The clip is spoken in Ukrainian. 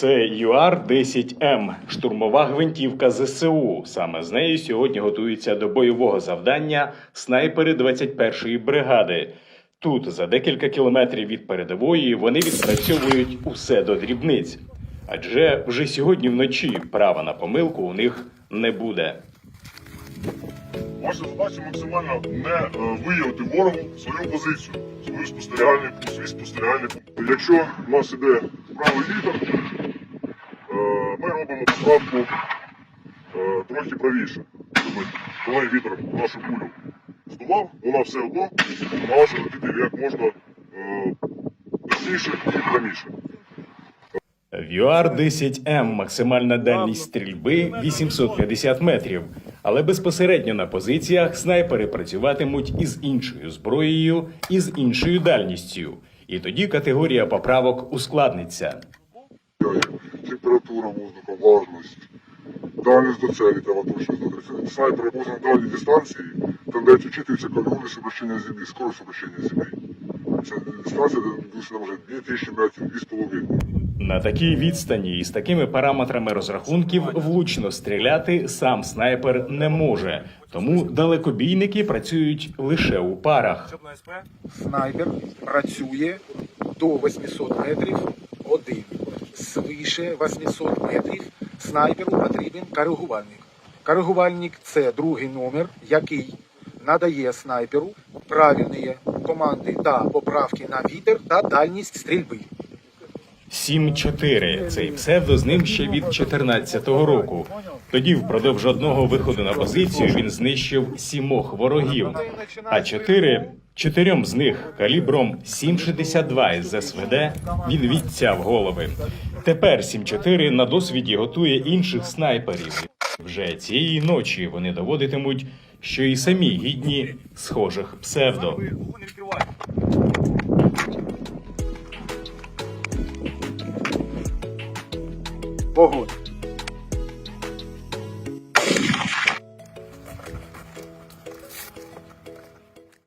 Це ЮАР-10М, штурмова гвинтівка ЗСУ. Саме з нею сьогодні готуються до бойового завдання снайпери 21-ї бригади. Тут, за декілька кілометрів від передової, вони відпрацьовують усе до дрібниць. Адже вже сьогодні вночі права на помилку у них не буде. Ваша задача максимально не е, виявити ворогу свою позицію, свою спостерігальний свій спостерігальний. Якщо в нас іде правий вітер, е, ми робимо посадку е, трохи правіше. Тобто, коли вітер нашу кулю здував, вона все одно намагалася летіти як можна е, точніше і пряміше. В ЮАР-10М максимальна дальність стрільби 850 метрів, але безпосередньо на позиціях снайпери працюватимуть із іншою зброєю і з іншою дальністю. І тоді категорія поправок ускладниться. Температура воздуха, влажність, дальність до цілі треба точно знати. Снайпер можна на дальній дистанції, там де учитується калькулюс обращення землі, скорость обращення землі. Це дистанція, де досить може 2000 метрів, 2,5. На такій відстані і з такими параметрами розрахунків влучно стріляти сам снайпер не може, тому далекобійники працюють лише у парах. снайпер працює до 800 метрів один. Свише 800 метрів снайперу потрібен коригувальник. Коригувальник це другий номер, який надає снайперу правильні команди та поправки на вітер та дальність стрільби. 7-4. Цей псевдо з ним ще від 14-го року. Тоді, впродовж одного виходу на позицію, він знищив сімох ворогів. А чотири чотирьом з них калібром 7,62 із СВД він відцяв голови. Тепер 7-4 на досвіді готує інших снайперів. Вже цієї ночі вони доводитимуть, що і самі гідні схожих псевдо. Вогонь.